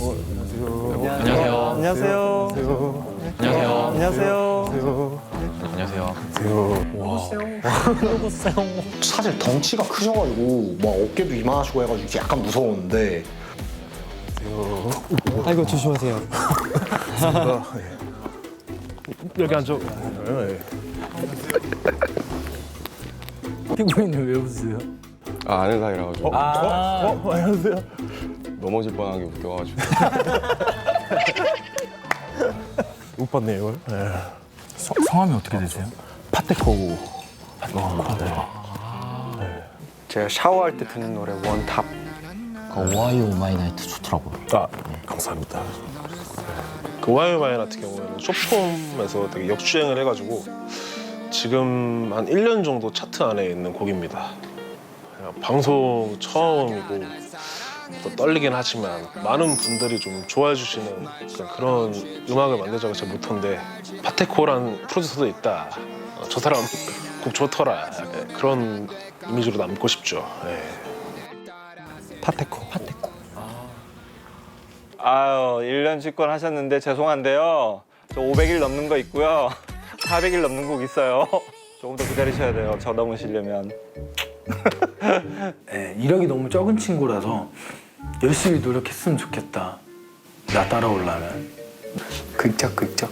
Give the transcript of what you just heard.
안녕하세요. 안녕하세요. 안녕하세요. 안녕하세요. 안녕하세요. 사실 덩치가 크셔가지고 막 어깨도 이만하시고 해가지고 약간 무서웠는데 아이고 조심하세요. 여기 앉아. 피부인은 왜 웃으세요? 아, 아는 사이라 가지고 어, 안녕하세요. 넘어질 뻔한 게 웃겨가지고 못 봤네 이걸. 네. 성함이 어떻게 되세요? 파테코고. 제가 샤워할 때 듣는 노래 원탑 와이 오마이 나이트 좋더라고요. 아 감사합니다. 그 와이마이 같은 경우에는 쇼폼에서 되게 역주행을 해가지고 지금 한 1년 정도 차트 안에 있는 곡입니다. 방송 처음이고 또 떨리긴 하지만 많은 분들이 좀 좋아해 주시는 그런 음악을 만들자고 제 모토인데 파테코란 프로듀서도 있다. 어, 저 사람 곡 좋더라. 약간 그런 이미지로 남고 싶죠. 예. 파테코. 파테코. 아유 1년 집권 하셨는데 죄송한데요 저 500일 넘는 거 있고요 400일 넘는 곡 있어요 조금 더 기다리셔야 돼요 저 넘으시려면 네, 이력이 너무 적은 친구라서 열심히 노력했으면 좋겠다. 나 따라오려면. 극적 극적